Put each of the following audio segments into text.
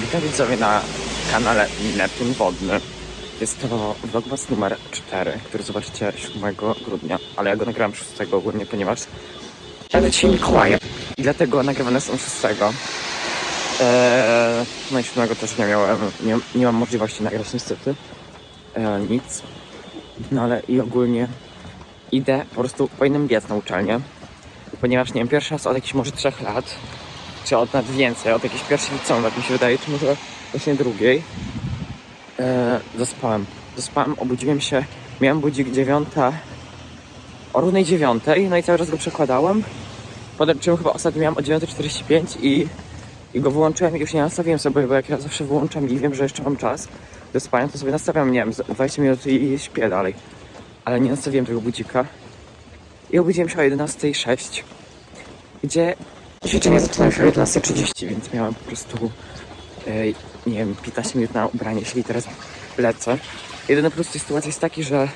Witam widzowie na kanale Neptun Wodny. Jest to vlogmas numer 4, który zobaczycie 7 grudnia, ale ja go nagrałem 6 ogólnie, ponieważ jadę dzisiaj Mikołajem i dlatego nagrywane są 6. Eee, no i 7 też nie miałem, nie, nie mam możliwości nagrać niestety eee, nic. No ale i ogólnie idę, po prostu powinienem biec na uczelnię, ponieważ nie wiem, pierwszy raz od jakichś może 3 lat czy od więcej, od jakiejś pierwszej liceum, tak mi się wydaje, czy może właśnie drugiej. E, zaspałem. Zaspałem, obudziłem się, miałem budzik dziewiąta, o równej dziewiątej, no i cały czas go przekładałem. Potem, czym chyba ostatnio miałem o 9.45 i, i go wyłączyłem i już nie nastawiłem sobie, bo jak ja zawsze wyłączam i wiem, że jeszcze mam czas do spania, to sobie nastawiam, nie wiem, z 20 minut i śpię dalej. Ale nie nastawiłem tego budzika. I obudziłem się o 11.06, gdzie Ćwiczenia zaczynają się o 11.30, więc miałem po prostu, e, nie wiem, 15 minut na ubranie się i teraz lecę. Jedyna po prostu sytuacja jest taki, że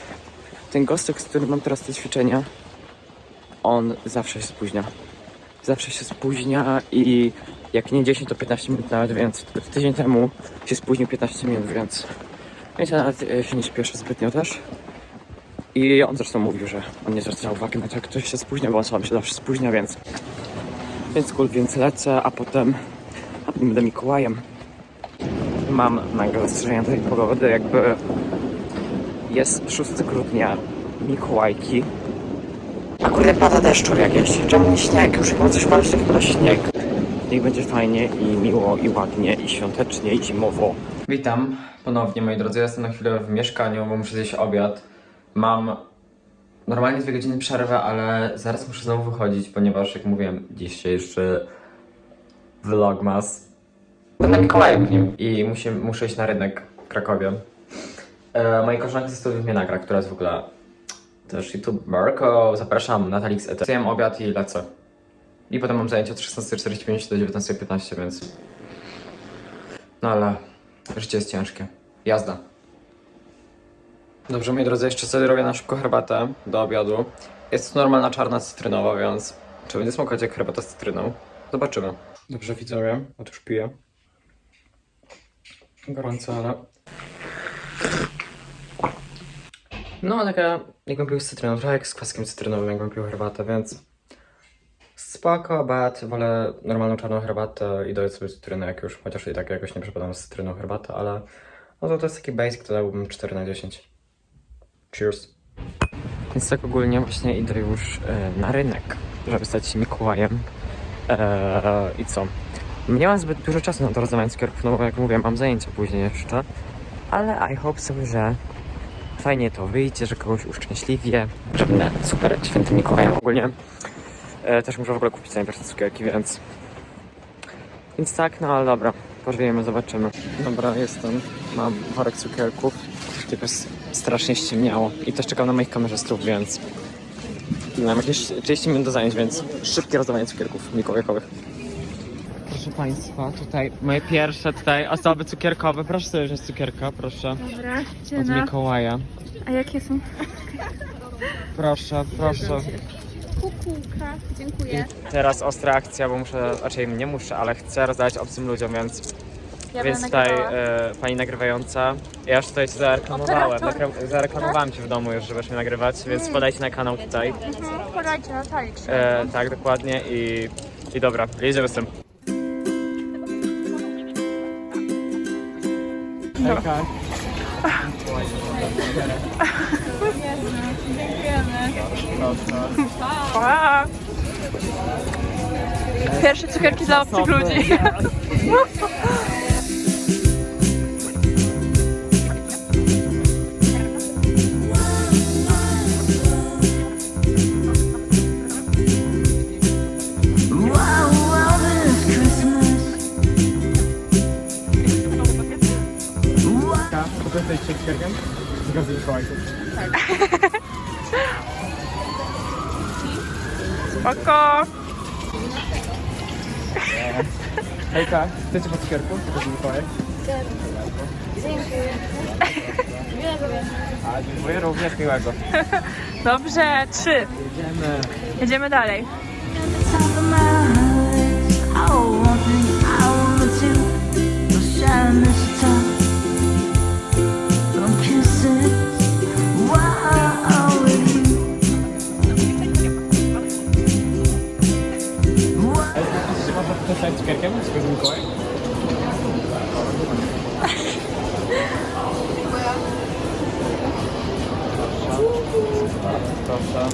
ten gostek, z którym mam teraz te ćwiczenia, on zawsze się spóźnia. Zawsze się spóźnia i jak nie 10 to 15 minut nawet, więc tydzień temu się spóźnił 15 minut, więc, więc ja nawet e, się nie śpieszę zbytnio też. I on zresztą mówił, że on nie zwraca uwagi na to, jak ktoś się spóźnia, bo on sam się zawsze spóźnia, więc więc cool, więc lecę, a potem, a potem będę Mikołajem. Mam nagle zastrzeżenia do tej pogody, jakby jest 6 grudnia, Mikołajki. A kurde pada deszczu jakieś, czemu nie śnieg? Już chyba coś ma takiego na śnieg. Niech będzie fajnie i miło, i ładnie, i świątecznie, i zimowo. Witam ponownie, moi drodzy. Ja jestem na chwilę w mieszkaniu, bo muszę zjeść obiad. Mam normalnie dwie godziny przerwę, ale zaraz muszę znowu wychodzić, ponieważ jak mówiłem, dzisiejszy vlogmas będę Mikołajem w nim i musi, muszę iść na rynek w Krakowie. E, mojej koleżanki ze studiów mnie nagra, która jest w ogóle też youtuberką. Zapraszam, Natalii z ET. Zjem obiad i lecę. I potem mam zajęcie od 16.45 do 19.15, więc... No ale życie jest ciężkie. Jazda. Dobrze, moi drodzy, jeszcze sobie robię na szybko herbatę do obiadu. Jest to normalna czarna cytrynowa, więc czy będzie smakać jak herbata z cytryną? Zobaczymy. Dobrze, widzowie, otóż piję. Gorąco, ale... No, taka jakbym pił z cytryną, trochę jak z kwaskiem cytrynowym, jakbym pił herbatę, więc... Spoko, bat, wolę normalną czarną herbatę i doję sobie cytrynę jak już, chociaż i tak jakoś nie przepadam z cytryną herbatę, ale... No to to jest taki basic, to dałbym 4 na 10. Cheers. Więc tak ogólnie właśnie idę już e, na rynek, żeby stać się Mikołajem. E, I co? Nie mam zbyt dużo czasu na to rozdawanie cukierków, no bo jak mówię, mam zajęcia później jeszcze. Ale I hope sobie, że fajnie to wyjdzie, że kogoś uszczęśliwię, że będę super świętym Mikołajem. Ogólnie e, też muszę w ogóle kupić najpierw te cukierki, więc... Więc tak, no ale dobra, pożyjemy, zobaczymy. Dobra, jestem, mam worek cukierków. Tylko jest strasznie ściemniało i też czekam na moich kamerzystów, więc mam jakieś 30 minut do zajęć, więc szybkie rozdawanie cukierków mikołajkowych. Proszę Państwa, tutaj moje pierwsze tutaj osoby cukierkowe. Proszę sobie wziąć cukierka, proszę. Dobra, Od dziena. Mikołaja. A jakie są? Proszę, proszę. Kukułka, dziękuję. Teraz ostra akcja, bo muszę, raczej nie muszę, ale chcę rozdawać obcym ludziom, więc, Ja więc tutaj nagrywała. e, pani nagrywająca. Ja już tutaj cię zareklamowałem. Operator. Nakra- zareklamowałem cię w domu już, żebyś mnie nagrywać, więc podajcie na kanał tutaj. Mhm, podajcie Natalii. E, tak, dokładnie i, i dobra, jedziemy z tym. Hejka. Pa. Pierwsze cukierki dla obcych ludzi. Spoko. Hejka, chcecie po cukierku? Zgadza Mikołaj? Dziękuję. A, dziękuję również, miłego. Dobrze, trzy. Jedziemy. Jedziemy dalej. Chcesz jak cukierkiem z Mikołaj? Proszę.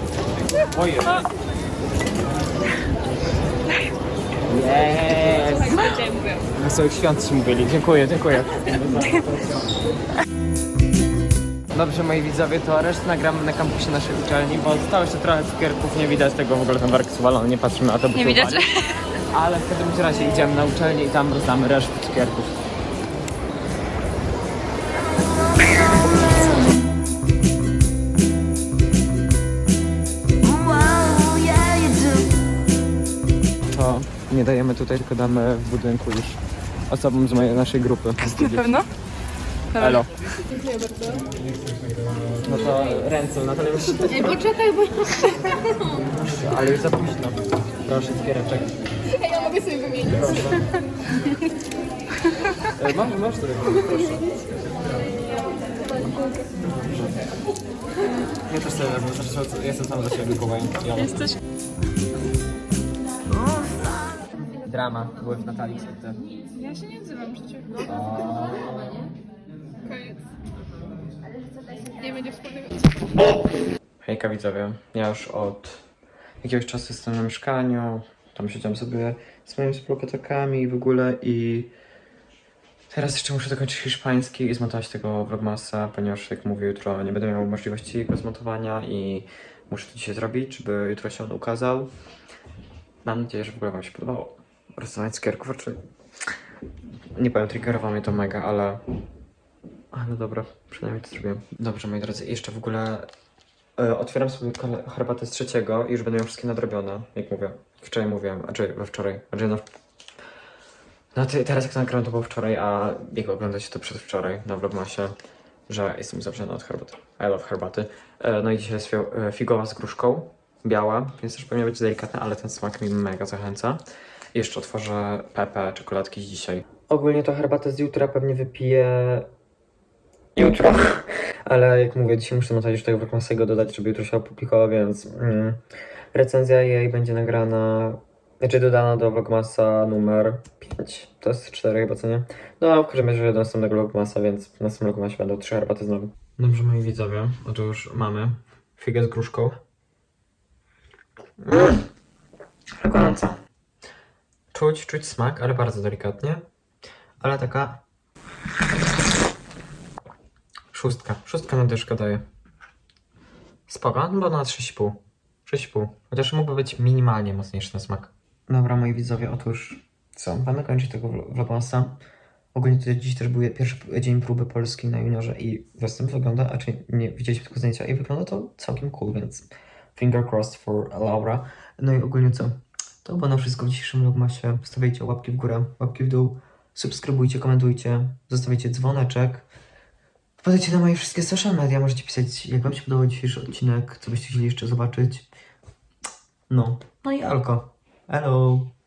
Ojej. Yes. Na swoich świąt się. Dziękuję, dziękuję. Dobrze moi widzowie, to resztę nagramy na kampusie naszej uczelni, bo zostało jeszcze trochę cukierków, nie widać tego w ogóle ten bark zwalony, nie patrzymy na to, bo Nie widać. Ale w każdym razie idziemy na uczelnię i tam rozdamy resztę cukierków. Nie dajemy tutaj, tylko damy w budynku już osobom z mojej naszej grupy. Na pewno? Elo. No to ręce, Natalia już... Ej, poczekaj, bo Ale już za późno. Proszę, cukiereczek. Ja mogę sobie wymienić. E, Masz, masz tutaj, proszę. Ja też sobie wezmę, zresztą jestem sam za siebie Mikołajem. Jesteś... Drama, były w Natalii te. Ja się nie odzywam przecież. Koniec. Nie będzie wspólnego. Hejka widzowie, ja już od jakiegoś czasu jestem na mieszkaniu, tam siedziałem sobie z moimi współlokatorkami i w ogóle i teraz jeszcze muszę dokończyć hiszpański i zmontować tego vlogmasa, ponieważ jak mówię jutro nie będę miał możliwości jego zmontowania i muszę to dzisiaj zrobić, żeby jutro się on ukazał. Mam nadzieję, że w ogóle wam się podobało. Rysowanie cukierków, raczej nie powiem, triggerowało mnie to mega, ale ale dobra, przynajmniej to zrobiłem. Dobrze, moi drodzy, jeszcze w ogóle e, otwieram sobie herbatę z trzeciego i już będę miał wszystkie nadrobione, jak mówię. Wczoraj mówiłem, a czy we wczoraj, a czy no... No ty, teraz jak to nagrałem to było wczoraj, a jak oglądacie to przedwczoraj na vlogmasie, że jestem zawrzony od herbaty. I love herbaty. E, no i dzisiaj jest e, figowa z gruszką, biała, więc też powinna być delikatna, ale ten smak mi mega zachęca. I jeszcze otworzę Pepe czekoladki z dzisiaj. Ogólnie to herbatę z jutra pewnie wypiję jutro. Ale jak mówię, dzisiaj muszę montaż tego Vlogmasego dodać, żeby jutro się opublikował, więc mm, recenzja jej będzie nagrana, znaczy dodana do Vlogmasa numer 5. To jest 4 chyba, co nie? No, w każdym razie do następnego Vlogmasa, więc w następnym Vlogmasie będą 3 herbaty znowu. Dobrze, moi widzowie, oto już mamy figę z gruszką. Mm. Gorąca. Czuć, czuć smak, ale bardzo delikatnie. Ale taka Szóstka. Szóstka na dyszkę daje. Spoko, no bo na 6,5. 6,5. Chociaż mógłby być minimalnie mocniejszy na smak. Dobra, moi widzowie, otóż co? Mamy kończyć tego vlo- vlogmasa. Ogólnie to dziś też był pierwszy dzień próby polskiej na juniorze i występ wygląda, a czy nie widzieliśmy tylko zdjęcia i wygląda to całkiem cool, więc finger crossed for Laura. No i ogólnie co? To było na wszystko w dzisiejszym vlogmasie. Stawiajcie łapki w górę, łapki w dół, subskrybujcie, komentujcie, zostawiajcie dzwoneczek. Wpadajcie na moje wszystkie social media, możecie pisać, jak wam się podobał dzisiejszy odcinek, co byście chcieli jeszcze zobaczyć. No, no i alko. Hello.